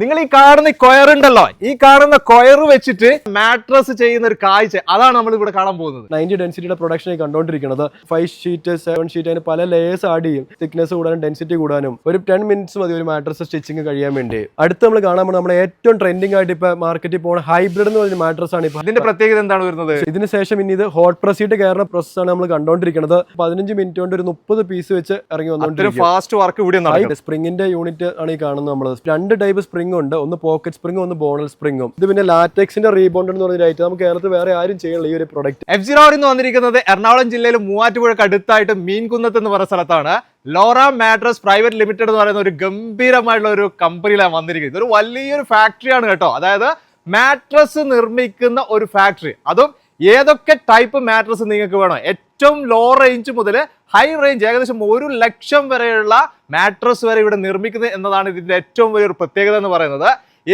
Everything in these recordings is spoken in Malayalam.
നിങ്ങൾ ഈ കാണുന്ന കൊയർ ഉണ്ടല്ലോ ഈ കാണുന്ന കൊയർ വെച്ചിട്ട് മാട്രസ് ചെയ്യുന്ന ഒരു കാഴ്ച. അതാണ് നമ്മൾ ഇവിടെ കാണാൻ പോകുന്നത്. നയന്റി ഡെൻസിറ്റിയുടെ പ്രൊഡക്ഷൻ കണ്ടോണ്ടിരിക്കുന്നത്. ഫൈവ് ഷീറ്റ് സെവൻ ഷീറ്റ് അതിന് പല ലേയേഴ്സ് ആഡ് ചെയ്യും. തിക്നെസ് കൂടാനും ഡെൻസിറ്റി കൂടാനും. ഒരു ടെൻ മിനിറ്റ്സ് മതി ഒരു മാട്രസ് സ്റ്റിച്ചിങ് കഴിയാൻ വേണ്ടി. അടുത്ത് നമ്മൾ കാണാൻ പോകുന്നത് നമ്മുടെ ഏറ്റവും ട്രെൻഡിങ് ആയിട്ട് ഇപ്പൊ മാർക്കറ്റിൽ പോകുന്ന ഹൈബ്രിഡ് എന്ന് പറഞ്ഞ മാട്രസ് ആണ് ഇപ്പൊ. ഇതിന്റെ പ്രത്യേകത എന്താണ് വരുന്നത്? ഇതിന് ശേഷം ഇനി ഇത് ഹോട്ട് പ്രസീറ്റ് കയറുന്ന പ്രോസസ് ആണ് നമ്മൾ കണ്ടോണ്ടിരിക്കുന്നത്. പതിനഞ്ച് മിനിറ്റ് കൊണ്ട് ഒരു മുപ്പത് പീസ് വെച്ച് ഇറങ്ങി വന്നുകൊണ്ടിരിക്കും ഫാസ്റ്റ് വർക്ക് ഇവിടെ സ്പ്രിങ്ങിന്റെ യൂണിറ്റ് ആണ് ഈ കാണുന്നത് നമ്മൾ രണ്ട് ടൈപ്പ് സ്പ്രിംഗ് ഉണ്ട്. ഒന്ന് പോക്കറ്റ് സ്പ്രിംഗും ഒന്ന് ബോണൽ സ്പ്രിംഗും ഇത് പിന്നെ ലാറ്റക്സിന്റെ റീബോണ്ട് എന്ന് പറഞ്ഞ ഐറ്റം നമുക്ക് കേരളത്തിൽ വേറെ ആരും ചെയ്യണില്ല ഈ ഒരു പ്രൊഡക്റ്റ് എഫ് ജിറോർ എന്ന് വന്നിരിക്കുന്നത് എറണാകുളം ജില്ലയിൽ മൂവാറ്റുപുഴക്ക് അടുത്തായിട്ട് മീൻകുന്നത്ത് എന്ന് പറഞ്ഞ സ്ഥലത്താണ്. ലോറ മാട്രസ് പ്രൈവറ്റ് ലിമിറ്റഡ് എന്ന് പറയുന്ന ഒരു ഗംഭീരമായിട്ടുള്ള ഒരു കമ്പനിയിലാണ് വന്നിരിക്കുന്നത്. ഇതൊരു വലിയൊരു ഫാക്ടറിയാണ് കേട്ടോ. അതായത് മാട്രസ് നിർമ്മിക്കുന്ന ഒരു ഫാക്ടറി അതും ഏതൊക്കെ ടൈപ്പ് മാട്രസ് നിങ്ങൾക്ക് വേണോ? ഏറ്റവും ലോ റേഞ്ച് മുതൽ ഹൈ റേഞ്ച് ഏകദേശം ഒരു ലക്ഷം വരെയുള്ള മാട്രസ് വരെ ഇവിടെ നിർമ്മിക്കുന്നത് എന്നതാണ് ഇതിന്റെ ഏറ്റവും വലിയൊരു പ്രത്യേകത എന്ന് പറയുന്നത്.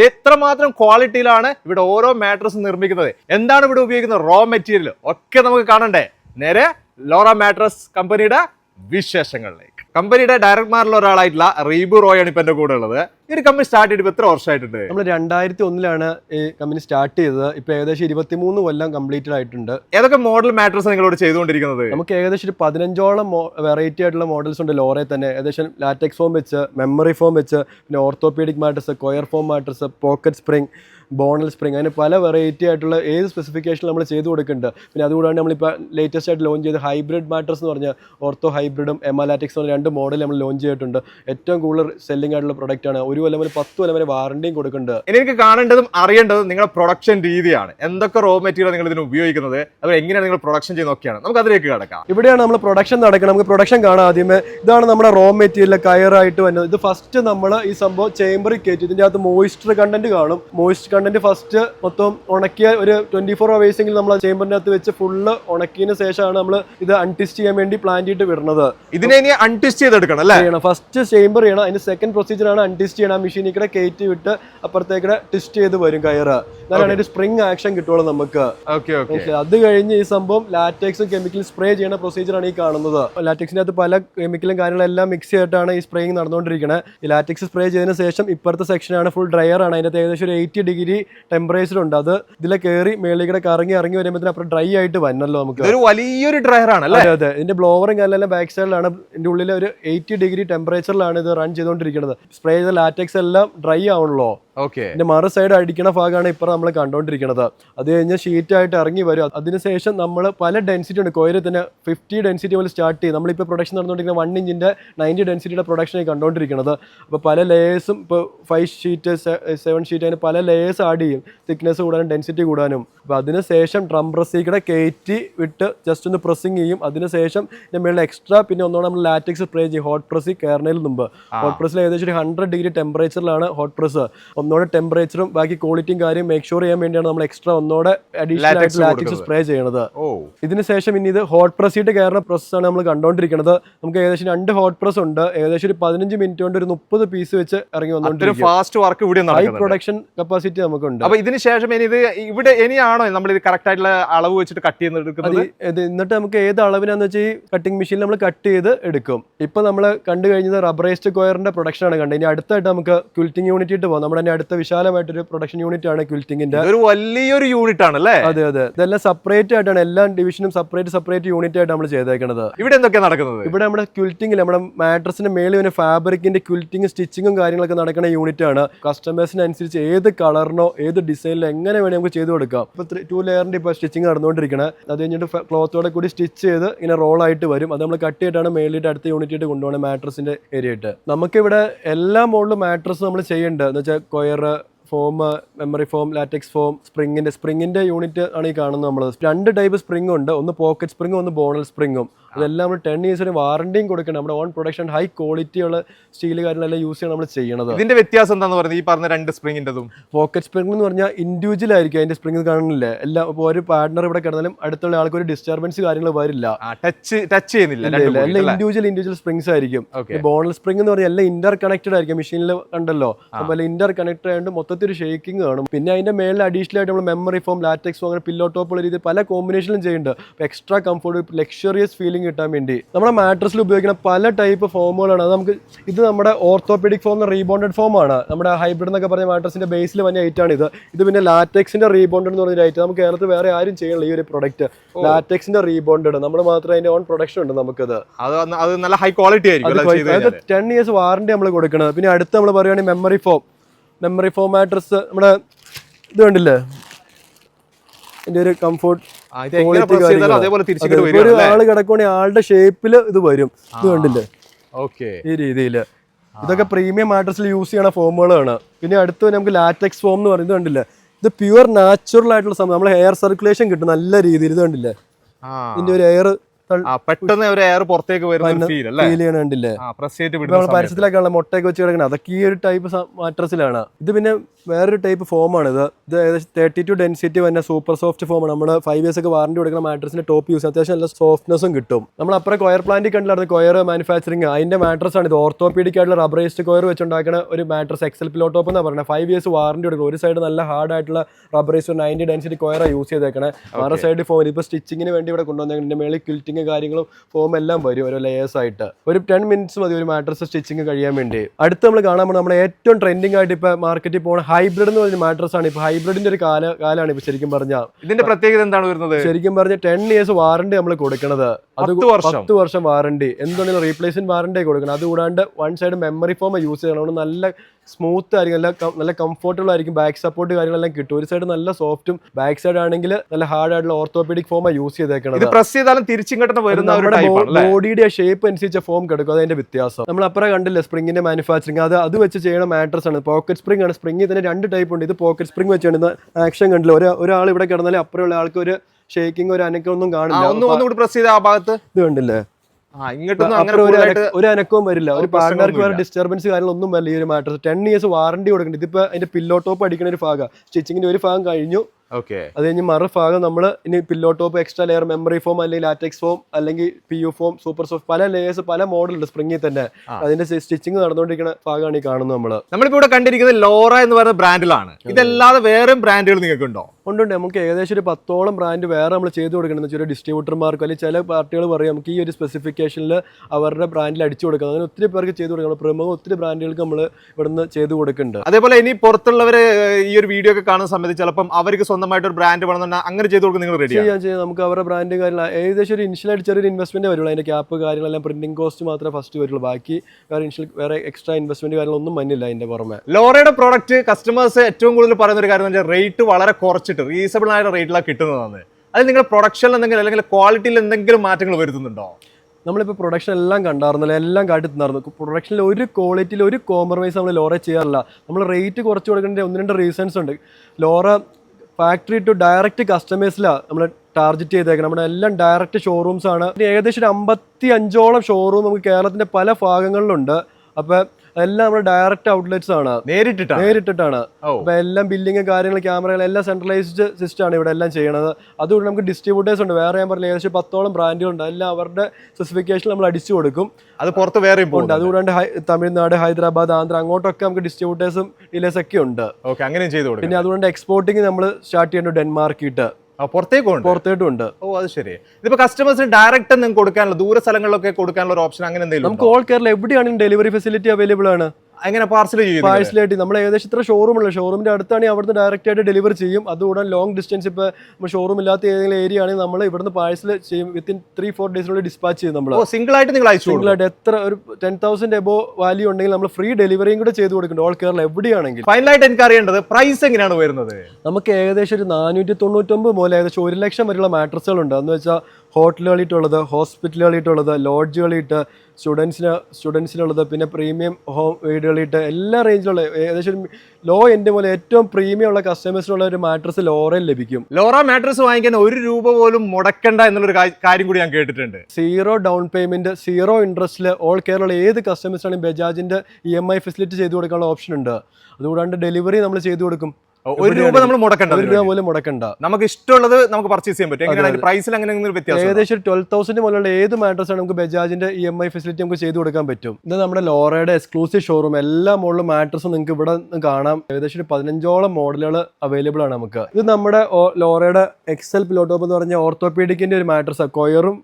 എത്രമാത്രം ക്വാളിറ്റിയിലാണ് ഇവിടെ ഓരോ മാട്രസ് നിർമ്മിക്കുന്നത്? എന്താണ് ഇവിടെ ഉപയോഗിക്കുന്നത് റോ മെറ്റീരിയൽ ഒക്കെ നമുക്ക് കാണണ്ടേ. നേരെ ലോറ മാട്രസ് കമ്പനിയുടെ വിശേഷങ്ങളിലേക്ക്. കമ്പനിയുടെ ഡയറക്ടർമാരിൽ ഒരാളായിട്ടുള്ള റീബു റോയ് ആണ് ഇപ്പൊ എന്റെ കൂടെ ഉള്ളത്. ഈ ഒരു കമ്പനി സ്റ്റാർട്ട് ചെയ്തിട്ട് എത്ര വർഷമായിട്ടുണ്ട്? നമ്മൾ രണ്ടായിരത്തി ഒന്നിലാണ് ഈ കമ്പനി സ്റ്റാർട്ട് ചെയ്തത്. ഇപ്പൊ ഏകദേശം ഇരുപത്തിമൂന്ന് കൊല്ലം കംപ്ലീറ്റഡ് ആയിട്ടുണ്ട്. ഏതൊക്കെ മോഡൽ മാട്രസ് നിങ്ങളോട് ചെയ്തുകൊണ്ടിരിക്കുന്നത്? നമുക്ക് ഏകദേശം ഒരു പതിനഞ്ചോളം വെറൈറ്റി ആയിട്ടുള്ള മോഡൽസ് ഉണ്ട് ലോറെ തന്നെ. ഏകദേശം ലാറ്റക്സ് ഫോം വെച്ച് മെമ്മറി ഫോം വെച്ച് പിന്നെ orthopaedic mattress coir foam mattress pocket spring bonnell spring അങ്ങനെ പല വെറൈറ്റി ആയിട്ടുള്ള ഏത് സ്പെസിഫിക്കേഷൻ നമ്മൾ ചെയ്ത് കൊടുക്കുന്നുണ്ട്. പിന്നെ അതുകൂടാണ്ട് നമ്മളിപ്പോൾ ലേറ്റസ്റ്റ് ആയിട്ട് ലോഞ്ച് ചെയ്ത ഹൈബ്രിഡ് മാട്രസ് എന്ന് പറഞ്ഞാൽ ഓർത്തോ ഹൈബ്രിഡും എമാലാറ്റിക്സ് എന്ന് രണ്ട് മോഡൽ നമ്മൾ ലോഞ്ച് ചെയ്തിട്ടുണ്ട്. ഏറ്റവും കൂടുതൽ സെല്ലിംഗ് ആയിട്ടുള്ള പ്രൊഡക്റ്റ് ആണ്. ഒരു കൊല്ലം വരെ പത്ത് കൊല്ലം വരെ വാറണ്ടിയും കൊടുക്കുന്നുണ്ട്. എനിക്ക് കാണേണ്ടതും അറിയേണ്ടതും നിങ്ങളുടെ പ്രൊഡക്ഷൻ രീതിയാണ്. എന്തൊക്കെ റോ മെറ്റീരിയൽ നിങ്ങൾ ഇതിന് ഉപയോഗിക്കുന്നത്? അത് എങ്ങനെയാണ് നിങ്ങൾ പ്രൊഡക്ഷൻ ചെയ്യുന്നതൊക്കെയാണ് നമുക്ക് അതിലേക്ക് കിടക്കാം. ഇവിടെയാണ് നമ്മൾ പ്രൊഡക്ഷൻ നടക്കുന്നത്. നമുക്ക് പ്രൊഡക്ഷൻ കാണാം ആദ്യമേ. ഇതാണ് നമ്മുടെ റോ മെറ്റീരിയൽ കയറായിട്ട് വരുന്നത് ഇത് ഫസ്റ്റ് നമ്മൾ ഈ സംഭവം ചേമ്പറിൽ കയറ്റി ഇതിന്റെ അകത്ത് മോയിസ്ചർ കണ്ടന്റ് കാണും. മോയിസ്റ്റ് കണ്ടന്റ് ഫസ്റ്റ് മൊത്തം ഉണക്കിയ ഒരു ട്വന്റി ഫോർ അവേഴ്സെങ്കിലും നമ്മൾ ചേമ്പറിന്റെ അകത്ത് വെച്ച് ഫുള്ള് ഉണക്കിയതിന് ശേഷമാണ് നമ്മൾ ഇത് അൺടിസ്റ്റ് ചെയ്യാൻ വേണ്ടി പ്ലാൻ ചെയ്തിട്ട് വിടുന്നത്. ഇതിനെ ഇനി അൺട്വിസ്റ്റ് ചെയ്തെടുക്കണം അല്ലേ? ചെയ്യണം. ഫസ്റ്റ് ചേമ്പർ ചെയ്യണം. അതിന്റെ സെക്കൻഡ് പ്രൊസീജിയർ ആണ് അൺടിസ്റ്റ് ചെയ്യണം. ആ മെഷീനിൽ കൂടെ കയറ്റി വിട്ട് അപ്പുറത്തേക്ക് ടിസ്റ്റ് ചെയ്ത് വരും കയറ്. എന്നാലാണ് ഒരു സ്പ്രിംഗ് ആക്ഷൻ കിട്ടുള്ളൂ നമുക്ക്. അത് കഴിഞ്ഞ് ഈ സംഭവം ലാറ്റക്സും കെമിക്കലും സ്പ്രേ ചെയ്യുന്ന പ്രൊസീജിയർ ആണ് ഈ കാണുന്നത്. ലാറ്റക്സിന്റെ അകത്ത് പല കെമിക്കലും കാര്യങ്ങളെല്ലാം മിക്സ് ചെയ്തിട്ടാണ് ഈ സ്പ്രേയിങ് നടന്നുകൊണ്ടിരിക്കുന്നത് ഈ ലാറ്റക്സ് സ്പ്രേ ചെയ്തതിന് ശേഷം ഇപ്പുറത്തെ സെക്ഷനാണ് ഫുൾ ഡ്രയർ ആണ്. അതിന്റെ ഏകദേശം ഒരു എയ്റ്റി ഡിഗ്രി ടെമ്പറേച്ചർ ഉണ്ട്. അത് ഇതിലെ കയറി മേളിൽ കറങ്ങി ഇറങ്ങി വരുമ്പോൾ അപ്പുറം ഡ്രൈ ആയിട്ട് വന്നല്ലോ നമുക്ക്. ഇതൊരു വലിയൊരു ഡ്രയർ ആണ് അല്ലേ? അതെ അതെ. ഇതിന്റെ ബ്ലോവറും കാര്യമെല്ലാം ബാക്ക് സൈഡിലാണ് ഇതിന്റെ ഉള്ളിൽ ഒരു എയ്റ്റി ഡിഗ്രി ടെമ്പറേച്ചറിലാണ് ഇത് റൺ ചെയ്തുകൊണ്ടിരിക്കുന്നത്. സ്പ്രേ ചെയ്ത ലാറ്റക്സ് എല്ലാം ഡ്രൈ ആവണല്ലോ. ഓക്കെ ഇതിന്റെ മറു സൈഡ് അടിക്കണ ഭാഗമാണ് ഇപ്പോൾ നമ്മൾ കണ്ടുകൊണ്ടിരിക്കുന്നത് അത് കഴിഞ്ഞ് ഷീറ്റ് ആയിട്ട് ഇറങ്ങി വരും. അതിനുശേഷം നമ്മൾ പല ഡെൻസിറ്റി ഉണ്ട്. കോയിൽ തന്നെ ഫിഫ്റ്റി ഡെൻസിറ്റി മുതൽ സ്റ്റാർട്ട് ചെയ്യും. നമ്മളിപ്പോൾ പ്രൊഡക്ഷൻ നടന്നുകൊണ്ടിരിക്കുന്ന വൺ ഇഞ്ചിന്റെ നയന്റി ഡെൻസിറ്റിയുടെ പ്രൊഡക്ഷനായി കണ്ടുകൊണ്ടിരിക്കുന്നത് അപ്പോൾ പല ലേയേഴ്സും ഇപ്പൊ ഫൈവ് ഷീറ്റ് സെവൻ ഷീറ്റ് അതിന് പല ലേയേഴ്സ് ആഡ് ചെയ്യും. തിക്നെസ് കൂടാനും ഡെൻസിറ്റി കൂടാനും. അപ്പോൾ അതിനുശേഷം ഡ്രം പ്രസ്സിക്കടെ കയറ്റി വിട്ട് ജസ്റ്റ് ഒന്ന് പ്രസ്സിങ് ചെയ്യും. അതിനുശേഷം മേളിൽ എക്സ്ട്രാ പിന്നെ ഒന്നുകൂടെ നമ്മൾ ലാറ്റിക്സ് സ്പ്രേ ചെയ്യും. ഹോട്ട് പ്രസ്സിൽ കയറുന്നതിന് മുമ്പ്. ഹോട്ട് പ്രസ്സിൽ ഏകദേശം ഒരു ഹൺഡ്രഡ് ഡിഗ്രി ടെമ്പറേച്ചറിലാണ് ഹോട്ട് പ്രസ് ഒന്നുകൂടെ ടെമ്പറേച്ചറും ബാക്കി ക്വാളിറ്റിയും കാര്യം മേക്ക് ഷുവർ ചെയ്യാൻ വേണ്ടിയാണ് നമ്മൾ എക്സ്ട്രാ ഒന്നുകൂടെ അഡീഷണൽ ആയിട്ട് ലാറ്റിക്സ് സ്പ്രേ ചെയ്യണത്. ഇതിനുശേഷം ശേഷം ഇനി ഇത് ഹോട്ട് പ്രസ്സിട്ട് കയറുന്ന പ്രോസസ്സാണ് നമ്മൾ കണ്ടുകൊണ്ടിരിക്കുന്നത് നമുക്ക് ഏകദേശം രണ്ട് ഹോട്ട് പ്രസ് ഉണ്ട്. ഏകദേശം ഒരു പതിനഞ്ച് മിനിറ്റ് കൊണ്ട് ഒരു മുപ്പത് പീസ് വെച്ച് ഇറങ്ങി വന്നുകൊണ്ടിരിക്കും ഫാസ്റ്റ് വർക്ക് ഇവിടെ ഹൈ പ്രൊഡക്ഷൻ കപ്പാസിറ്റി നമുക്കുണ്ട്. അപ്പൊ ഇതിന് ശേഷം ഇനി ഇത് ഇവിടെ ഇനിയാണോ നമ്മൾ ഇത് കറക്റ്റ് ആയിട്ടുള്ള അളവ് വെച്ചിട്ട് കട്ട് ചെയ്ത് എടുക്കുന്നത് എന്നിട്ട് നമുക്ക് ഏത് അളവിനാന്ന് വെച്ചാൽ ഈ കട്ടിംഗ് മെഷീനിൽ നമ്മൾ കട്ട് ചെയ്ത് എടുക്കും. ഇപ്പൊ നമ്മൾ കണ്ടു കഴിഞ്ഞത് റബ്ബറൈസ്ഡ് കോയറിന്റെ പ്രൊഡക്ഷൻ ആണ് കണ്ടത്. ഇനി അടുത്തായിട്ട് നമുക്ക് ക്വിൽറ്റിംഗ് യൂണിറ്റ് ഇട്ട് പോകാം നമ്മുടെ തന്നെ അടുത്ത വിശാലമായിട്ടൊരു പ്രൊഡക്ഷൻ യൂണിറ്റ് ആണ് ക്വിൽറ്റിംഗിന്റെ ഒരു വലിയൊരു യൂണിറ്റ് ആണ് അല്ലേ അതെ അതെ. ഇതെല്ലാം സെപ്പറേറ്റ് ആയിട്ടാണ്. എല്ലാ ഡിവിഷനും സെപ്പറേറ്റ് സെപ്പറേറ്റ് യൂണിറ്റ് ആയിട്ട് നമ്മൾ ചെയ്തേക്കുന്നത് ഇവിടെ എന്തൊക്കെയാണ് നടക്കുന്നത്? ഇവിടെ നമ്മുടെ ക്വിൽറ്റിംഗിൽ നമ്മുടെ മാട്രസിന്റെ മേളിൽ പിന്നെ ഫാബ്രിക്കിന്റെ ക്വിൽറ്റിംഗ് സ്റ്റിച്ചിങ്ങും കാര്യങ്ങളൊക്കെ നടക്കുന്ന യൂണിറ്റ് ആണ്. കസ്റ്റമേഴ്സിന് അനുസരിച്ച് ഏത് കളറിനോ ഏത് ഡിസൈനിലോ എങ്ങനെ വേണേൽ നമുക്ക് ചെയ്ത് കൊടുക്കാം. ഇപ്പൊ ടു ലെയറിന്റെ ഇപ്പൊ സ്റ്റിച്ചിങ് നടന്നുകൊണ്ടിരിക്കുന്നത് അത് കഴിഞ്ഞിട്ട് ക്ലോത്തോടെ കൂടി സ്റ്റിച്ച് ചെയ്ത് ഇങ്ങനെ റോൾ ആയിട്ട് വരും. അത് നമ്മൾ കട്ട് ചെയ്തിട്ടാണ് മേളിയിട്ട് അടുത്ത യൂണിറ്റ് ആയിട്ട് കൊണ്ടുപോകണം മാട്രസിന്റെ ഏരിയ ആയിട്ട് നമുക്കിവിടെ എല്ലാ മോഡലും മാട്രസ് നമ്മൾ ചെയ്യേണ്ടത് എന്ന് വെച്ചാൽ coir foam memory foam latex foam സ്പ്രിങ്ങിന്റെ സ്പ്രിങ്ങിന്റെ യൂണിറ്റ് ആണ് ഈ കാണുന്നത് നമ്മൾ രണ്ട് ടൈപ്പ് സ്പ്രിംഗ് ഉണ്ട്. ഒന്ന് പോക്കറ്റ് സ്പ്രിങ്ങും ഒന്ന് ബോണൽ സ്പ്രിങ്ങും അതെല്ലാം നമ്മൾ ടെൻ ഇയേഴ്സ് ഒരു വാറണ്ടിയും കൊടുക്കണം. നമ്മുടെ ഓൺ പ്രൊഡക്ഷൻ ഹൈ ക്വാളിറ്റി ഉള്ള സ്റ്റീൽ കാര്യങ്ങളെല്ലാം യൂസ് ചെയ്യണം നമ്മൾ ചെയ്യണത്. ഇതിന്റെ വ്യത്യാസം എന്താണെന്ന് പറയുന്നത്? ഈ പറഞ്ഞ രണ്ട് സ്പ്രിങ്ങിന്റെതും പോക്കറ്റ് സ്പ്രിംഗ് എന്ന് പറഞ്ഞാൽ ഇൻഡിവിജ്വൽ ആയിരിക്കും അതിന്റെ സ്പ്രിംഗ് കാണുന്നില്ലേ? എല്ലാം ഇപ്പോൾ ഒരു പാർട്ണർ ഇവിടെ കിടന്നാലും അടുത്തുള്ള ആൾക്ക് ഒരു ഡിസ്റ്റർബൻസ് കാര്യങ്ങൾ വരില്ല. ടച്ച് ടച്ച് ചെയ്യുന്നില്ല. എല്ലാം ഇൻഡിവിജ്വൽ ഇൻഡിവിജ്വൽ സ്പ്രിങ്സ് ആയിരിക്കും. ബോണൽ സ്പ്രിംഗ് എന്ന് പറഞ്ഞാൽ എല്ലാം ഇന്റർ കണക്റ്റഡ് ആയിരിക്കും മെഷീനിൽ കണ്ടല്ലോ. അതുപോലെ ഇന്റർ കണക്റ്റഡ് ആയതുകൊണ്ട് മൊത്തത്തിൽ ഒരു ഷേക്കിംഗ് കാണും. പിന്നെ അതിന്റെ മേളിൽ അഡീഷണൽ ആയിട്ട് നമ്മൾ മെമ്മറി ഫോം ലാറ്റക്സ് അങ്ങനെ പില്ലോ ടോപ്പ് ഉള്ള രീതിയിൽ പല കോമ്പിനേഷനിലും ചെയ്യുന്നുണ്ട്. Extra comfort luxurious feeling cooling കിട്ടാൻ വേണ്ടി. നമ്മുടെ മാട്രസിൽ ഉപയോഗിക്കുന്ന പല ടൈപ്പ് ഫോമുകളാണ് അത് നമുക്ക് ഇത് നമ്മുടെ ഓർത്തോപെഡിക് ഫോം റീബോണ്ടഡ് ഫോം ആണ്. നമ്മുടെ ഹൈബ്രിഡ് എന്നൊക്കെ പറഞ്ഞ മാട്രസിന്റെ ബേസിൽ വന്ന ഐറ്റം ആണ് ഇത്. ഇത് പിന്നെ ലാറ്റക്സിന്റെ റീബോണ്ടഡ് എന്ന് പറഞ്ഞ ഐറ്റം നമുക്ക് കേരളത്തിൽ വേറെ ആരും ചെയ്യണില്ല ഈ ഒരു പ്രൊഡക്റ്റ് ലാറ്റക്സിന്റെ റീബോണ്ടഡ് നമ്മൾ മാത്രമേ അതിന്റെ ഓൺ പ്രൊഡക്ഷൻ ഉണ്ട് നമുക്കത്. അത് നല്ല ഹൈ ക്വാളിറ്റി ആയിരിക്കും ടെൻ ഇയേഴ്സ് വാറണ്ടി നമ്മൾ കൊടുക്കണത്. പിന്നെ അടുത്ത് നമ്മൾ പറയുകയാണെങ്കിൽ memory foam memory foam mattress നമ്മുടെ ഇത് കണ്ടില്ലേ? ഇതിന്റെ ഒരു കംഫോർട്ട് ഒരു ആൾ കിടക്കുവാണെങ്കിൽ ആളുടെ ഷേപ്പിൽ ഇത് വരും. ഇത് കണ്ടില്ലേ? ഓക്കെ ഈ രീതിയിൽ ഇതൊക്കെ പ്രീമിയം മാട്രസിൽ യൂസ് ചെയ്യണ ഫോമുകളാണ്. പിന്നെ അടുത്ത് നമുക്ക് ലാറ്റക്സ് ഫോം എന്ന് പറയുന്നത് കണ്ടില്ലേ? ഇത് പ്യുവർ നാച്ചുറൽ ആയിട്ടുള്ള സംഭവം. നമ്മൾ ഹെയർ സർക്കുലേഷൻ കിട്ടും നല്ല രീതിയിൽ. ഇത് കണ്ടില്ലേ? ഇതിന്റെ ഒരു എയർ പെട്ടെന്ന് ഒരു എയർ പുറത്തേക്ക് വരുന്ന ഫീൽ. പരസ്യത്തിലൊക്കെയുള്ള മുട്ടയൊക്കെ വെച്ച് കിടക്കണം. അതൊക്കെ ഈ ഒരു ടൈപ്പ് മാട്രസിലാണ് ഇത് പിന്നെ വേറൊരു ടൈപ്പ് ഫോമാണ് ഇത്. ഇത് ഏകദേശം തേർട്ടി ടു ഡെൻസിറ്റി വന്ന സൂപ്പർ സോഫ്റ്റ് ഫോമാണ് നമ്മൾ ഫൈവ് ഇയേഴ്സ് ഒക്കെ വാറണ്ടി കൊടുക്കുന്ന മാട്രസിന്റെ ടോപ്പ് യൂസ് അത്യാവശ്യം നല്ല സോഫ്റ്റ്നെസ്സും കിട്ടും. നമ്മൾ അപ്പുറം കൊയർ പ്ലാന്റ് കണ്ടില്ലായിരുന്നു കൊയർ മാനുഫാക്ചറിങ് അതിന്റെ മാട്രസ് ആണ് ഇത്. ഓർത്തോപീഡിക് ആയിട്ടുള്ള റബ്ബറൈസ്ഡ് കൊയർ വെച്ചുണ്ടാക്കുന്ന ഒരു മാട്രസ് എക്സൽ പിലോ ടോപ്പ് എന്ന് പറയുന്നത് ഫൈവ് ഇയേഴ്സ് വാറണ്ടി കൊടുക്കും. ഒരു സൈഡ് നല്ല ഹാർഡ് ആയിട്ടുള്ള റബ്ബറൈസ് നയന്റി ഡെൻസിറ്റി കൊയറാണ് യൂസ് ചെയ്തേക്കണേ. മറു സൈഡ് ഫോം ഇപ്പോൾ സ്റ്റിച്ചിങ്ങിന് വേണ്ടി ഇവിടെ കൊണ്ടുവന്നേക്കുന്നത് മേളിൽ മേളിൽ ക്വിൽറ്റിങ് കാര്യങ്ങളും ഫോം എല്ലാം വരും ഓരോ ലേയേഴ്സ് ആയിട്ട്. ഒരു ടെൻ മിനിറ്റ്സ് മതി ഒരു മാട്രസ് സ്റ്റിച്ചിങ് കഴിയാൻ വേണ്ടി. അടുത്ത് നമ്മൾ കാണാൻ പോകുന്നത് നമ്മുടെ ഏറ്റവും ട്രെൻഡിങ് ആയിട്ട് ഇപ്പൊ മാർക്കറ്റിൽ പോകുന്ന ഹൈബ്രിഡ് എന്ന് പറഞ്ഞ മാട്രസ് ആണ്. ഇപ്പൊ ഹൈബ്രിഡിന്റെ ഒരു കാല കാലാണ് ഇപ്പൊ ശരിക്കും പറഞ്ഞാൽ ഇതിന്റെ പ്രത്യേകത എന്താണ് വരുന്നത്? ശരിക്കും പറഞ്ഞ ടെൻ ഇയേഴ്സ് വാറണ്ടി നമ്മൾ കൊടുക്കുന്നത് അത് പത്ത് വർഷം. വാറണ്ടി എന്തുണ്ടെങ്കിലും റീപ്ലേസ്മെന്റ് വാറണ്ടി കൊടുക്കണം. അതുകൂടാണ്ട് one side memory foam use ചെയ്യണം. നല്ല സ്മൂത്ത് ആയിരിക്കും നല്ല നല്ല കംഫർട്ടബിൾ ആയിരിക്കും. ബാക്ക് സപ്പോർട്ട് കാര്യങ്ങളെല്ലാം കിട്ടും. ഒരു സൈഡ് നല്ല സോഫ്റ്റും ബാക്ക് സൈഡ് ആണെങ്കിൽ നല്ല ഹാർഡ് ആയിട്ടുള്ള ഓർത്തോപീഡിക് ഫോമാണ് യൂസ് ചെയ്തേക്കണം പ്രസ് ചെയ്താലും തിരിച്ചിങ്ങോട്ട് വരുന്ന ഒരു ബോഡിയുടെ ഷേപ്പ് അനുസരിച്ച് ഫോം കിടക്കും. അതിന്റെ വ്യത്യാസം. നമ്മൾ അപ്പുറം കണ്ടില്ല സ്പ്രിങ്ങിന്റെ മാനുഫാക്ചറിങ് അത് അത് വെച്ച് ചെയ്യണ മാട്രസ് ആണ്. പോക്കറ്റ് സ്പ്രിംഗ് ആണ്. സ്പ്രിംഗ് തന്നെ രണ്ട് ടൈപ്പ് ഉണ്ട്. ഇത് പോക്കറ്റ് സ്പ്രിംഗ് വെച്ചാണ്. ആക്ഷൻ കണ്ടില്ല? ഒരു ഒരാൾ ഇവിടെ കിടന്നാലേ അപ്പുറമുള്ള ആൾക്ക് ഒരു ഷേക്കിംഗ് ഒരു അനക്കം ഒന്നും കാണില്ല. ഒന്ന് പ്രസ് ചെയ്ത ആ ഭാഗത്ത്? ഇത് കണ്ടില്ലേ? ഒരു അനക്കവും വരില്ല. ഒരു. പാർട്ട്ണർക്ക് വേറെ ഡിസ്റ്റർബൻസ് കാര്യങ്ങളൊന്നും വരില്ല ഈ ഒരു മാട്രസ് ടെൻ ഇയേഴ്സ് വാറണ്ടി കൊടുക്കുന്നുണ്ട്. ഇതിപ്പോ അതിന്റെ പില്ലോ ടോപ്പ് അടിക്കുന്ന ഒരു ഭാഗം. സ്റ്റിച്ചിങ്ങിന്റെ ഒരു ഭാഗം കഴിഞ്ഞു. ഓക്കെ അത് കഴിഞ്ഞ് മറു ഭാഗം നമ്മൾ ഇനി pillow top extra layer memory foam അല്ലെങ്കിൽ ലാറ്റക്സ് ഫോം അല്ലെങ്കിൽ P U foam super soft പല ലേയേഴ്സ് പല മോഡലുണ്ട് സ്പ്രിംഗിൽ തന്നെ. അതിന്റെ സ്റ്റിച്ചിങ് നടന്നുകൊണ്ടിരിക്കുന്ന ഭാഗമാണ് ഈ കാണുന്നത് നമ്മൾ നമ്മളിപ്പോ ഇവിടെ കണ്ടിരിക്കുന്നത് ലോറ എന്ന് പറയുന്ന ബ്രാൻഡിലാണ് ഇതല്ലാതെ വേറെ ബ്രാൻഡുകൾ നിങ്ങൾക്ക് ഉണ്ടോ ഉണ്ട് നമുക്ക് ഏകദേശം ഒരു പത്തോളം ബ്രാൻഡ് വേറെ നമ്മൾ ചെയ്തു കൊടുക്കണം ചില ഡിസ്ട്രിബ്യൂട്ടർമാർക്ക് അല്ലെങ്കിൽ ചില പാർട്ടികൾ പറയും നമുക്ക് ഈ ഒരു സ്പെസിഫിക്കേഷനിൽ അവരുടെ ബ്രാൻഡിൽ അടിച്ചു കൊടുക്കണം അങ്ങനെ ഒത്തിരി പേർക്ക് ചെയ്തു കൊടുക്കണം പ്രമുഖ ഒത്തിരി ബ്രാൻഡുകൾക്ക് നമ്മൾ ഇവിടുന്ന് ചെയ്തു കൊടുക്കുന്നുണ്ട്. അതേപോലെ ഇനി പുറത്തുള്ളവരെ ഈ ഒരു വീഡിയോ ഒക്കെ കാണുന്ന സമയത്ത് ചിലപ്പം അവർക്ക് സ്വന്തമായിട്ട് ഒരു ബ്രാൻഡ് എന്നാൽ അങ്ങനെ ചെയ്ത് കൊടുക്കും നിങ്ങൾ റെഡി ചെയ്യാൻ ചെയ്യാം നമുക്ക് അവരുടെ ബ്രാൻഡ് കാര്യങ്ങൾ ഏകദേശം ഒരു ഇനിഷ്യലായിട്ട് ചെറിയൊരു ഇൻവെസ്റ്റ്മെന്റ് വരുള്ളൂ. അതിന്റെ ക്യാപ്പ് കാര്യങ്ങളെല്ലാം പ്രിന്റിംഗ് കോസ്റ്റ് മാത്രമേ ഫസ്റ്റ് വരുള്ളൂ. ബാക്കി വേറെ ഇനിഷ്യൽ വേറെ എക്സ്ട്രാ ഇൻവെസ്റ്റ്മെന്റ് കാര്യങ്ങളൊന്നും മന്നില്ല അതിന്റെ പുറമെ. ലോറയുടെ പ്രോഡക്റ്റ് കസ്റ്റമേഴ്സ് ഏറ്റവും കൂടുതൽ പറയുന്ന ഒരു കാര്യം എന്ന് വെച്ചാൽ റേറ്റ് വളരെ കുറച്ചിട്ട് റീസണബിൾ ആയ റേറ്റിലാണ് കിട്ടുന്നതാണ്. അതിൽ നിങ്ങൾ പ്രൊഡക്ഷനിൽ എന്തെങ്കിലും അല്ലെങ്കിൽ ക്വാളിറ്റിയിൽ എന്തെങ്കിലും മാറ്റങ്ങൾ വരുത്തുന്നുണ്ടോ? നമ്മളിപ്പോൾ പ്രൊഡക്ഷൻ എല്ലാം കണ്ടായിരുന്നല്ലോ എല്ലാം കാട്ടി തന്നായിരുന്നു പ്രൊഡക്ഷനിൽ ഒരു ക്വാളിറ്റിയിൽ ഒരു കോംപ്രമൈസ് നമ്മൾ ലോറ ചെയ്യാറില്ല. നമ്മൾ റേറ്റ് കുറച്ച് കൊടുക്കേണ്ട ഒന്ന് രണ്ട് റീസൺസ് ഉണ്ട്. ലോറ ഫാക്ടറി ടു ഡയറക്റ്റ് കസ്റ്റമേഴ്സിലാണ് നമ്മൾ ടാർഗറ്റ് ചെയ്തേക്കുന്നത് നമ്മുടെ എല്ലാം ഡയറക്റ്റ് ഷോറൂംസ് ആണ്. ഏകദേശം ഒരു അമ്പത്തി അഞ്ചോളം ഷോറൂം നമുക്ക് കേരളത്തിന്റെ പല ഭാഗങ്ങളിലുണ്ട്. അപ്പോൾ എല്ലാം നമ്മുടെ ഡയറക്റ്റ് ഔട്ട്ലെറ്റ്സ് ആണ്. നേരിട്ടിട്ടാണ്? നേരിട്ടിട്ടാണ്. അപ്പൊ എല്ലാം ബില്ലിങ് കാര്യങ്ങളും ക്യാമറകൾ എല്ലാം സെൻട്രലൈസ്ഡ് സിസ്റ്റം ആണ് ഇവിടെ എല്ലാം ചെയ്യണത്. അതുകൊണ്ട് നമുക്ക് ഡിസ്ട്രിബ്യൂട്ടേഴ്സ് ഉണ്ട്. വേറെ ഞാൻ പറഞ്ഞ ഏകദേശം പത്തോളം ബ്രാൻഡുകളുണ്ട് എല്ലാം അവരുടെ സ്പെസിഫിക്കേഷൻ നമ്മൾ അടിച്ചു കൊടുക്കും. അത് പുറത്ത് വേറെ ഉണ്ട്. അതുകൂടാണ്ട് തമിഴ്നാട് ഹൈദരാബാദ് ആന്ധ്ര അങ്ങോട്ടൊക്കെ നമുക്ക് ഡിസ്ട്രിബ്യൂട്ടേഴ്സും ഡീലേഴ്സ് ഒക്കെ ഉണ്ട്. ഓക്കെ അങ്ങനെയും ചെയ്തു കൊടുക്കും പിന്നെ അതുകൊണ്ട് എക്സ്പോർട്ടിങ് നമ്മൾ സ്റ്റാർട്ട് ചെയ്യുന്നുണ്ട് ഡെൻമാർക്കിട്ട്. പുറത്തേക്കും ഉണ്ട്. പുറത്തോട്ടും ഉണ്ട്. ഓ അത് ശരി. ഇതിപ്പോ കസ്റ്റമേഴ്സിന് ഡയറക്റ്റ് നിങ്ങൾക്ക് കൊടുക്കാനുള്ള ദൂര സ്ഥലങ്ങളിലൊക്കെ കൊടുക്കാനുള്ള ഓപ്ഷൻ അങ്ങനെ എന്തെങ്കിലും നമുക്ക് ഓൾ കേരള എവിടെയാണെങ്കിലും ഡെലിവറി ഫെസിലിറ്റി അവൈലബിൾ ആണ്? എങ്ങനെ പാർസൽ ചെയ്യും പാഴ്സലായിട്ട് നമ്മൾ ഏകദേശം ഇത്ര ഷോറൂം ഉള്ളത് ഷോറൂമിന്റെ അടുത്താണെങ്കിൽ അവിടുന്ന് ഡയറക്റ്റ് ആയിട്ട് ഡെലിവറി ചെയ്യും. അതുകൂടാൻ ലോങ് ഡിസ്റ്റൻസ് ഇപ്പോൾ നമ്മൾ ഷോറൂം ഇല്ലാത്ത ഏതെങ്കിലും ഏരിയ ആണെങ്കിൽ നമ്മൾ ഇവിടുന്ന് പാഴ്സൽ ചെയ്യും. വിത്തിൻ ത്രീ ഫോർ ഡേയ്സിനുള്ളിൽ ഡിസ്പാച്ച് ചെയ്യും നമ്മൾ സിംഗിൾ ആയിട്ട് നിങ്ങൾ അയച്ചു സിംഗിൾ ആയിട്ട് എത്ര ഒരു ടെൻ തൗസൻഡ് എബോ വാല്യൂ ഉണ്ടെങ്കിൽ നമ്മൾ ഫ്രീ ഡെലിവറിയും കൂടെ ചെയ്ത് കൊടുക്കുന്നുണ്ട്. ഓൾ കേരള എവിടെയാണെങ്കിൽ ഫൈനലായിട്ട് എനിക്ക് അറിയേണ്ടത് പ്രൈസ് എങ്ങനെയാണ് വരുന്നത്? നമുക്ക് ഏകദേശം ഒരു നാനൂറ്റി തൊണ്ണൂറ്റൊമ്പത് മുതൽ ഏകദേശം ഒരു ലക്ഷം വരെയുള്ള മാട്രസുകളുണ്ട് എന്ന് വെച്ചാൽ ഹോട്ടലുകളിട്ടുള്ളത് ഹോസ്പിറ്റലുകളിട്ടുള്ളത് ലോഡ്ജുകളിട്ട് സ്റ്റുഡൻസിന് സ്റ്റുഡൻസിനുള്ളത് പിന്നെ പ്രീമിയം ഹോം വീടുകളിട്ട് എല്ലാ റേഞ്ചിലുള്ള ഏകദേശം ലോ എൻഡ് പോലെ ഏറ്റവും പ്രീമിയം ഉള്ള കസ്റ്റമേഴ്സിനുള്ള ഒരു മാട്രസ് ലോറയിൽ ലഭിക്കും. ലോറ മാട്രസ് വാങ്ങിക്കാൻ ഒരു രൂപ പോലും മുടക്കണ്ട എന്നുള്ളൊരു കാര്യം കൂടി ഞാൻ കേട്ടിട്ടുണ്ട്. സീറോ ഡൗൺ പേയ്മെന്റ് സീറോ ഇൻട്രസ്റ്റിൽ ഓൾ കേരള ഏത് കസ്റ്റമേഴ്സാണെങ്കിലും ബജാജിന്റെ ഇ എം ഐ ഫെസിലിറ്റി ചെയ്തു കൊടുക്കാനുള്ള ഓപ്ഷൻ ഉണ്ട് അതുകൂടാണ്ട് ഡെലിവറി നമ്മൾ ചെയ്തു കൊടുക്കും. ഒരു രൂപ നമ്മൾ മുടക്കണ്ട ഒരു രൂപ പോലും മുടക്കണ്ട. നമുക്ക് ഇഷ്ടമുള്ളത് നമുക്ക് പർച്ചേസ് ചെയ്യാൻ പറ്റും. എങ്ങനെയാണ് പ്രൈസിൽ അങ്ങനെ വ്യത്യാസം ഏകദേശം ട്വൽവ് തൗസൻഡ് മുതലുള്ള ഏത് മാട്രസ് ആണ് നമുക്ക് ബജാജിന്റെ ഇ എം ഐ ഫെസിലിറ്റി നമുക്ക് ചെയ്തു കൊടുക്കാൻ പറ്റും. ഇത് നമ്മുടെ ലോറയുടെ എക്സ്ക്ലൂസീവ് ഷോറൂം എല്ലാ മോഡലും മാട്രസും നിങ്ങൾക്ക് ഇവിടെ നിന്ന് കാണാം. ഏകദേശം ഒരു പതിനഞ്ചോളം മോഡലുകൾ അവൈലബിൾ ആണ് നമുക്ക്. ഇത് നമ്മുടെ ലോറയുടെ എക്സൽ പിലോട്ടോപ്പ് എന്ന് പറഞ്ഞ ഓർത്തോപീഡിക്കിന്റെ ഒരു മാട്രസ് കൊയറും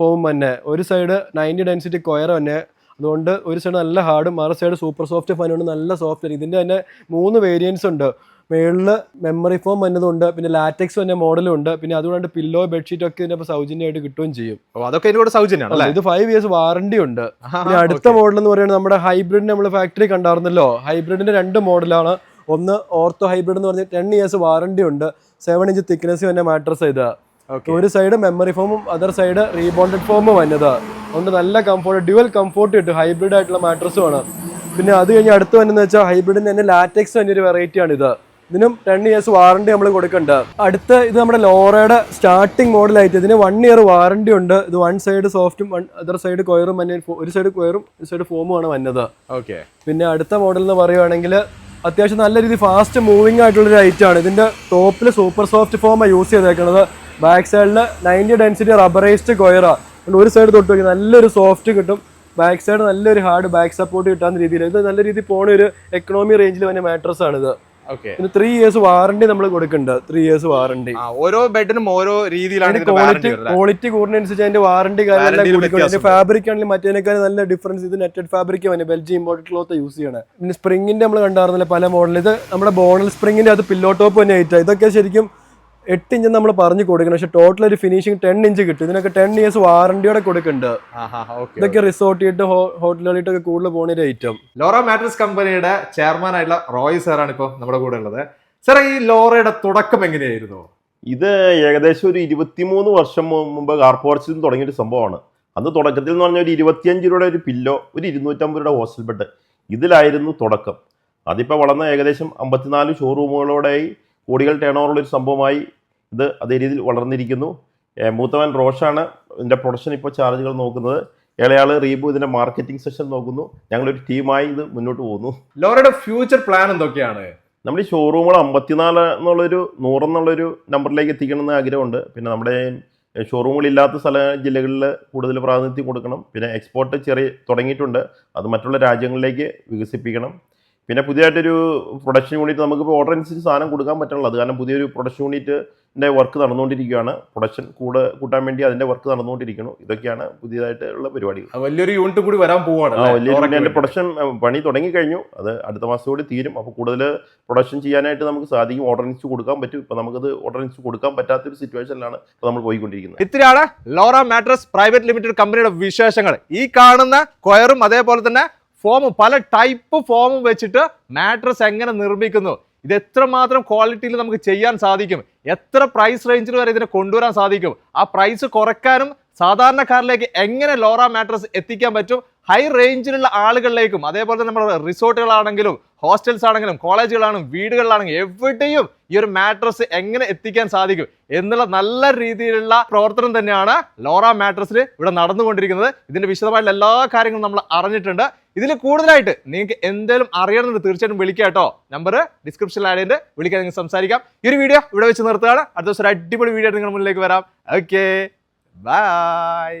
ഫോമും തന്നെ. ഒരു സൈഡ് നയന്റി ഡെൻസിറ്റി കൊയർ തന്നെ. അതുകൊണ്ട് ഒരു സൈഡ് നല്ല ഹാർഡും മറു സൈഡ് സൂപ്പർ സോഫ്റ്റ് ഫാൻ ഉണ്ട് നല്ല സോഫ്റ്റ് ഇതിന്റെ തന്നെ മൂന്ന് വേരിയൻസ് ഉണ്ട്. മേളിൽ മെമ്മറി ഫോം വന്നതുണ്ട് പിന്നെ ലാറ്റക്സ് വന്ന മോഡലും ഉണ്ട് പിന്നെ അതുകൊണ്ട് പില്ലോ ബെഡ്ഷീറ്റ് ഒക്കെ ഇതിനപ്പോ സൗജന്യമായിട്ട് കിട്ടുകയും ചെയ്യും. അപ്പോൾ അതൊക്കെ ഇതിനോട് സൗജന്യമാണ് അല്ലേ? ഇത് ഫൈവ് ഇയേഴ്സ് വാറണ്ടി ഉണ്ട്. പിന്നെ അടുത്ത മോഡൽ എന്ന് പറയുന്നത് നമ്മുടെ ഹൈബ്രിഡ് നമ്മൾ ഫാക്ടറി കണ്ടായിരുന്നല്ലോ. ഹൈബ്രിഡിന്റെ രണ്ട് മോഡലാണ് ഒന്ന് ഓർത്തോ ഹൈബ്രിഡ് എന്ന് പറഞ്ഞ ടെൻ ഇയേഴ്സ് വാറണ്ടി ഉണ്ട്. സെവൻ ഇഞ്ച് തിക്നെസ് തന്നെ മാട്രസ് ഇത്. Okay. ഒരു സൈഡ് മെമ്മറി ഫോമും അതർ സൈഡ് റീബോണ്ടഡ് ഫോമും വന്നത്. അതുകൊണ്ട് നല്ല കംഫോർട്ട് ഡ്യുവൽ കംഫോർട്ട് കിട്ടും ഹൈബ്രിഡ് ആയിട്ടുള്ള മാട്രസുമാണ് പിന്നെ അത് കഴിഞ്ഞ് അടുത്ത് വന്നെന്ന് വെച്ചാൽ ഹൈബ്രിഡിന് തന്നെ ലാറ്റക്സ് തന്നെ ഒരു വെറൈറ്റി ആണ് ഇത്. ഇതിനും ടെൻ ഇയേഴ്സ് വാറണ്ടി നമ്മൾ കൊടുക്കുന്നുണ്ട് അടുത്ത ഇത് നമ്മുടെ ലോറയുടെ സ്റ്റാർട്ടിംഗ് മോഡലായിട്ട് ഇതിന് വൺ ഇയർ വാറണ്ടി ഉണ്ട്. ഇത് വൺ സൈഡ് സോഫ്റ്റും വൺ അതർ സൈഡ് കൊയറും മഞ്ഞ ഒരു സൈഡ് കൊയറും ഒരു സൈഡ് ഫോമുമാണ് വന്നത്. ഓക്കെ പിന്നെ അടുത്ത മോഡൽ എന്ന് പറയുവാണെങ്കിൽ അത്യാവശ്യം നല്ല രീതിയിൽ ഫാസ്റ്റ് മൂവിങ് ആയിട്ടുള്ള ഒരു ഐറ്റം ആണ്. ഇതിന്റെ ടോപ്പിൽ സൂപ്പർ സോഫ്റ്റ് ഫോമാണ് യൂസ് ചെയ്തേക്കുന്നത് ബാക്ക് സൈഡിൽ നയന്റി ഡെൻസിറ്റി റബ്ബറൈസ്ഡ് കൊയറാണ് ഒരു സൈഡ് തൊട്ട് നോക്കി നല്ലൊരു സോഫ്റ്റ് കിട്ടും. ബാക്ക് സൈഡ് നല്ലൊരു ഹാർഡ് ബാക്ക് സപ്പോർട്ട് കിട്ടാവുന്ന രീതിയിൽ ഇത് നല്ല രീതിയിൽ പോണ ഒരു എക്കണോമി റേഞ്ചിൽ വന്ന മാട്രസ് ആണിത്. പിന്നെ ത്രീ ഇയേഴ്സ് വാറണ്ടി നമ്മൾ കൊടുക്കുന്നുണ്ട് ത്രീ ഇയേഴ്സ് വാറണ്ടി ഓരോ ബെഡിനും ഓരോ രീതിയിലാണ് ക്വാളിറ്റി ക്വാളിറ്റി കൂടുന്നതനുസരിച്ച് അതിന്റെ വാറണ്ടി വ്യത്യാസം ഫാബ്രിക് ആണെങ്കിൽ മറ്റേനേക്കാൾ നല്ല ഡിഫറൻസ് ഇത് നെറ്റഡ് ഫാബ്രിക് ആണ്. ബെൽജിയം ഇമ്പോർട്ടഡ് ക്ലോത്ത് യൂസ് ചെയ്യണേ. പിന്നെ സ്പ്രിങ്ങിന്റെ നമ്മൾ കണ്ടായിരുന്നില്ല പല മോഡൽ ഇത് നമ്മുടെ ബോണൽ സ്പ്രിങ്ങിന്റെ അത് പില്ലോ ടോപ്പ് തന്നെ ആയിട്ടാണ് ഇതൊക്കെ ശരിക്കും എട്ട് ഇഞ്ച് നമ്മൾ പറഞ്ഞു കൊടുക്കണം. പക്ഷെ ടോട്ടൽ ഒരു ഫിനിഷിംഗ് ടെൻ ഇഞ്ച് കിട്ടും. ഇതിനൊക്കെ ടെൻ ഇയേഴ്സ് വാറണ്ടിയോടെ കൊടുക്കുന്നുണ്ട്. ഇതൊക്കെ റിസോർട്ട് ചെയ്തിട്ട് ഹോട്ടലുകളിട്ടൊക്കെ കൂടുതൽ പോകുന്ന ഒരു ഐറ്റം ലോറ മാട്രസ് കമ്പനിയുടെ ചെയർമാൻ ആയിട്ടുള്ള റോയ് സാറാണ് ഇപ്പൊ നമ്മുടെ കൂടെ ഉള്ളത്. സാർ ഈ ലോറയുടെ തുടക്കം എങ്ങനെയായിരുന്നു? ഇത് ഏകദേശം ഒരു ഇരുപത്തിമൂന്ന് വർഷം മുമ്പ് കാർപോർച്ചിൽ നിന്ന് തുടങ്ങിയൊരു സംഭവമാണ്. അന്ന് തുടക്കത്തിൽ എന്ന് പറഞ്ഞാൽ ഒരു ഇരുപത്തിയഞ്ച് രൂപയുടെ ഒരു പില്ലോ ഒരു ഇരുന്നൂറ്റമ്പത് രൂപയുടെ ഹോസ്റ്റൽ ബെഡ് ഇതിലായിരുന്നു തുടക്കം. അതിപ്പോൾ വളർന്ന ഏകദേശം അമ്പത്തിനാല് ഷോറൂമുകളോടെയായി കോടികൾ ടേൺ ഓവറുള്ള ഒരു സംഭവമായി ഇത് അതേ രീതിയിൽ വളർന്നിരിക്കുന്നു. മൂത്തവൻ റോഷാണ്. ഇതിന്റെ പ്രൊഡക്ഷൻ ഇപ്പോൾ ചാർജുകൾ നോക്കുന്നത്. ഇളയാൾ റീബു ഇതിന്റെ മാർക്കറ്റിംഗ് സെഷൻ നോക്കുന്നു. ഞങ്ങളൊരു ടീമായി ഇത് മുന്നോട്ട് പോകുന്നു. ലോറയുടെ ഫ്യൂച്ചർ പ്ലാൻ എന്തൊക്കെയാണ്? നമ്മുടെ ഈ ഷോറൂമുകൾ അമ്പത്തിനാല് എന്നുള്ളൊരു നൂറെന്നുള്ളൊരു നമ്പറിലേക്ക് എത്തിക്കണമെന്ന് ആഗ്രഹമുണ്ട്. പിന്നെ നമ്മുടെ ഷോറൂമുകൾ ഇല്ലാത്ത സ്ഥല ജില്ലകളിൽ കൂടുതൽ പ്രാതിനിധ്യം കൊടുക്കണം. പിന്നെ എക്സ്പോർട്ട് ചെറിയ തുടങ്ങിയിട്ടുണ്ട്. അത് മറ്റുള്ള രാജ്യങ്ങളിലേക്ക് വികസിപ്പിക്കണം. പിന്നെ പുതിയതായിട്ടൊരു പ്രൊഡക്ഷൻ യൂണിറ്റ് നമുക്കിപ്പോൾ ഓർഡർ അനുസരിച്ച് സാധനം കൊടുക്കാൻ പറ്റുള്ളൂ അത് കാരണം പുതിയൊരു പ്രൊഡക്ഷൻ യൂണിറ്റിന്റെ വർക്ക് നടന്നുകൊണ്ടിരിക്കുകയാണ്. പ്രൊഡക്ഷൻ കൂടെ കൂട്ടാൻ വേണ്ടി അതിന്റെ വർക്ക് നടന്നുകൊണ്ടിരിക്കുന്നു. ഇതൊക്കെയാണ് പുതിയതായിട്ടുള്ള പരിപാടികൾ. വലിയൊരു യൂണിറ്റ് കൂടി വരാൻ പോവാണ് ആ അല്ലേ? വലിയ ലോറയ്ക്ക് പ്രൊഡക്ഷൻ പണി തുടങ്ങി കഴിഞ്ഞു. അത് അടുത്ത മാസം കൂടി തീരും. അപ്പോൾ കൂടുതൽ പ്രൊഡക്ഷൻ ചെയ്യാനായിട്ട് നമുക്ക് സാധിക്കും. ഓർഡർ അനുസരിച്ച് കൊടുക്കാൻ പറ്റും. ഇപ്പോൾ നമുക്കത് ഓർഡർ അനുസരിച്ച് കൊടുക്കാൻ പറ്റാത്തൊരു സിറ്റുവേഷനിലാണ് ഇപ്പോൾ നമ്മൾ പോയിക്കൊണ്ടിരിക്കുന്നത്. ഇത്രയാണ് ലോറ മാട്രസ് പ്രൈവറ്റ് ലിമിറ്റഡ് കമ്പനിയുടെ വിശേഷങ്ങൾ. ഈ കാണുന്ന കൊയറും അതേപോലെ തന്നെ ഫോമും പല ടൈപ്പ് ഫോമും വെച്ചിട്ട് മാട്രസ് എങ്ങനെ നിർമ്മിക്കുന്നു? ഇത് എത്രമാത്രം ക്വാളിറ്റിയിൽ നമുക്ക് ചെയ്യാൻ സാധിക്കും? എത്ര പ്രൈസ് റേഞ്ചിൽ വരെ ഇതിനെ കൊണ്ടുവരാൻ സാധിക്കും? ആ പ്രൈസ് കുറയ്ക്കാനും സാധാരണക്കാരിലേക്ക് എങ്ങനെ ലോറ മാട്രസ് എത്തിക്കാൻ പറ്റും? ഹൈ റേഞ്ചിലുള്ള ആളുകളിലേക്കും അതേപോലെ തന്നെ നമ്മുടെ റിസോർട്ടുകളാണെങ്കിലും ഹോസ്റ്റൽസ് ആണെങ്കിലും കോളേജുകളാണെങ്കിലും വീടുകളിലാണെങ്കിലും എവിടെയും ഈ ഒരു മാട്രസ് എങ്ങനെ എത്തിക്കാൻ സാധിക്കും എന്നുള്ള നല്ല രീതിയിലുള്ള പ്രവർത്തനം തന്നെയാണ് ലോറ മാട്രസിൽ ഇവിടെ നടന്നുകൊണ്ടിരിക്കുന്നത്. ഇതിന്റെ വിശദമായിട്ടുള്ള എല്ലാ കാര്യങ്ങളും നമ്മൾ അറിഞ്ഞിട്ടുണ്ട്. ഇതിൽ കൂടുതലായിട്ട് നിങ്ങൾക്ക് എന്തെങ്കിലും അറിയണമെന്ന് തീർച്ചയായിട്ടും വിളിക്കുക കേട്ടോ. നമ്പർ ഡിസ്ക്രിപ്ഷനിൽ ആഡ് ചെയ്ത് വിളിക്കാൻ നിങ്ങൾക്ക് സംസാരിക്കാം. ഈ ഒരു വീഡിയോ ഇവിടെ വെച്ച് നിർത്തുകയാണ്. അടുത്ത ദിവസം ഒരു അടിപൊളി വീഡിയോ നിങ്ങളുടെ മുന്നിലേക്ക് വരാം. Okay Bye.